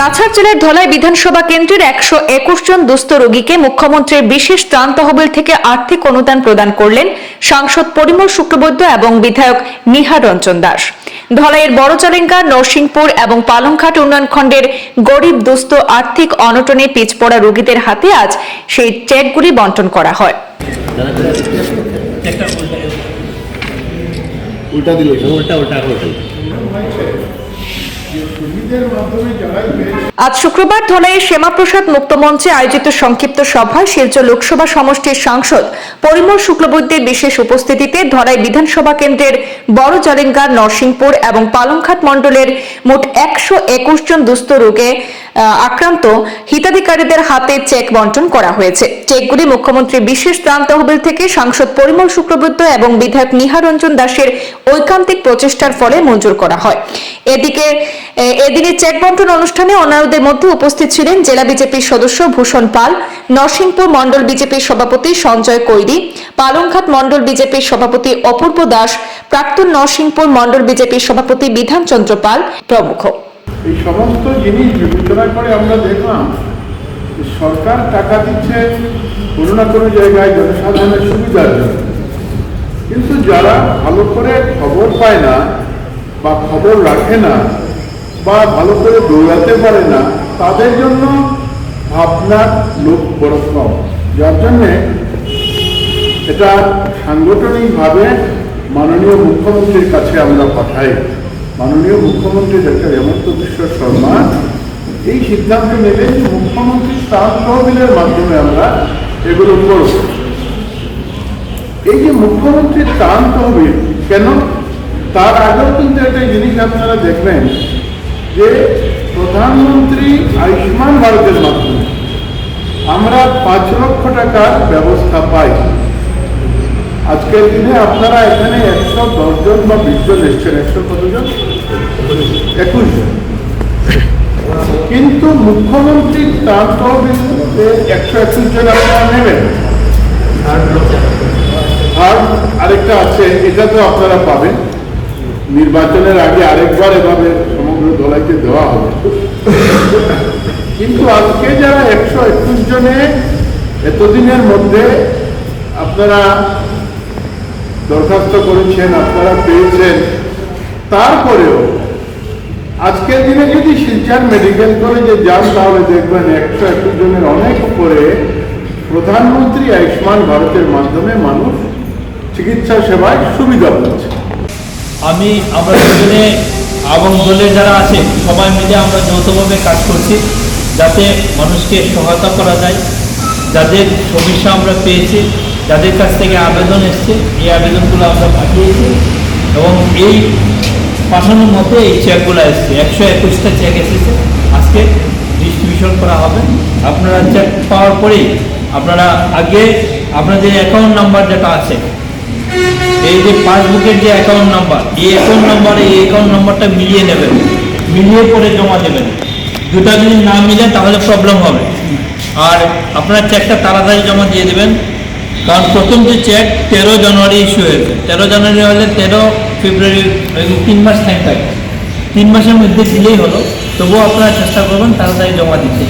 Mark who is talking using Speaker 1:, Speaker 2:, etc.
Speaker 1: কাছাড় জেলার ধলাই বিধানসভা কেন্দ্রের একশো একুশ জন দুস্থ রোগীকে মুখ্যমন্ত্রীর বিশেষ ত্রাণ তহবিল থেকে আর্থিক অনুদান প্রদান করলেন সাংসদ পরিমল শুক্রবৈদ্য এবং বিধায়ক নিহার রঞ্জন দাস। ধলাইয়ের বড়চালেঙ্গা নরসিংপুর এবং পালংঘাট উন্নয়ন খণ্ডের গরিব দুস্থ আর্থিক অনটনে পিছপড়া রোগীদের হাতে আজ সেই চেকগুলি বন্টন করা হয়।
Speaker 2: উল্টা দিল
Speaker 3: উল্টা উল্টা
Speaker 1: আজ শুক্রবার ধলাইয়ের শ্যামাপ্রসাদ মুক্ত মঞ্চে আয়োজিত সংক্ষিপ্ত সভায় শিলচর লোকসভা সমষ্টির সাংসদ পরিমল শুক্লবৈদ্যের বিশেষ উপস্থিতিতে ধলাই বিধানসভা কেন্দ্রের বড় জলেঙ্গা নরসিংপুর এবং পালংঘাট মণ্ডলের মোট একশো একুশ জন দুস্থ রোগে আক্রান্ত হিতাধিকারীদের হাতে চেক বন্টন করা হয়েছে। চেকগুলি মুখ্যমন্ত্রী বিশেষ ত্রাণ তহবিল থেকে সাংসদ পরিমল শুক্লবৈদ্য এবং বিধায়ক নিহারঞ্জন দাসের ঐকান্তিক প্রচেষ্টার ফলে মঞ্জুর করা হয়। এদিকে এদিনের চেক বন্টন অনুষ্ঠানে অন্যান্যদের মধ্যে উপস্থিত ছিলেন জেলা বিজেপির সদস্য ভূষণ পাল, নরসিংপুর মণ্ডল বিজেপির সভাপতি সঞ্জয় কৈরি, পালংঘাট মণ্ডল বিজেপির সভাপতি অপূর্ব দাস, প্রাক্তন নরসিংপুর মণ্ডল বিজেপির সভাপতি বিধানচন্দ্র পাল প্রমুখ।
Speaker 2: এই সমস্ত জিনিস বিবেচনা করে আমরা দেখলাম সরকার টাকা দিচ্ছে কোনো না কোনো জায়গায় জনসাধারণের সুবিধার জন্য। কিন্তু যারা ভালো করে খবর পায় না বা খবর রাখে না বা ভালো করে দৌড়াতে পারে না, তাদের জন্য ভাবনার লোক বড় কম। যার জন্যে এটা সাংগঠনিকভাবে মাননীয় মুখ্যমন্ত্রীর কাছে আমরা পাঠাই। মাননীয় মুখ্যমন্ত্রী ডক্টর হেমন্ত বিশ্ব শর্মা, এই সিদ্ধান্ত নেবেন যে মুখ্যমন্ত্রী ত্রাণ তহবিলের মাধ্যমে আমরা এগুলো করব। এই যে মুখ্যমন্ত্রীর ত্রাণ তহবিল, কেন? তার আগেও কিন্তু একটা জিনিস আপনারা দেখবেন যে প্রধানমন্ত্রী আয়ুষ্মান ভারতের মাধ্যমে আমরা পাঁচ লক্ষ টাকার ব্যবস্থা পাই। আজকের দিনে আপনারা এখানে একশো দশ জন বা বিশ জন এসছেন। একশো কতজন একুশ জন। কিন্তু মুখ্যমন্ত্রী তার তহবিলে একশো একুশ জন আপনারা নেবেন। আর আরেকটা আছে, এটা তো আপনারা পাবেন। নির্বাচনের আগে আরেকবার এভাবে দলাইতে দেওয়া হবে। কিন্তু আজকে যারা একশো একুশ জনে এতদিনের মধ্যে আপনারা দরখাস্ত করেছেন, আপনারা পেয়েছেন, তারপরেও আজকের দিনে যদি শিলচার মেডিকেল কলেজে যান, তাহলে দেখবেন একশো একুশ জনের অনেক উপরে প্রধানমন্ত্রী আয়ুষ্মান ভারতের মাধ্যমে মানুষ চিকিৎসা সেবায় সুবিধা পাচ্ছে।
Speaker 3: আমি আমরা এবং দলের যারা আছে, সবাই মিলে আমরা যৌথভাবে কাজ করছি, যাতে মানুষকে সহায়তা করা যায়, যাদের সমস্যা আমরা পেয়েছি, যাদের কাছ থেকে আবেদন এসছে, এই আবেদনগুলো আমরা পাঠিয়েছি এবং এই পাঠানোর মতো এই চেকগুলো এসছে। একশো একুশটা চেক এসেছে। আজকে ডিস্ট্রিবিউশন করা হবে। আপনারা চেক পাওয়ার পরেই আপনারা আগে আপনাদের অ্যাকাউন্ট নাম্বার যেটা আছে এই যে পাসবুকের যে অ্যাকাউন্ট নাম্বার এই অ্যাকাউন্ট নাম্বারে এই অ্যাকাউন্ট নাম্বারটা মিলিয়ে নেবেন। মিলিয়ে পরে জমা দেবেন। দুটা যদি না মিলে তাহলে প্রবলেম হবে। আর আপনার চেকটা তাড়াতাড়ি জমা দিয়ে দেবেন। কারণ প্রথম যে চেক তেরো জানুয়ারি ইস্যু হয়েছে। তেরো জানুয়ারি হলে তেরো ফেব্রুয়ারি তিন মাস টাইম থাকে। তিন মাসের মধ্যে দিলেই হলো। তবুও আপনারা চেষ্টা করবেন তাড়াতাড়ি জমা দিতে।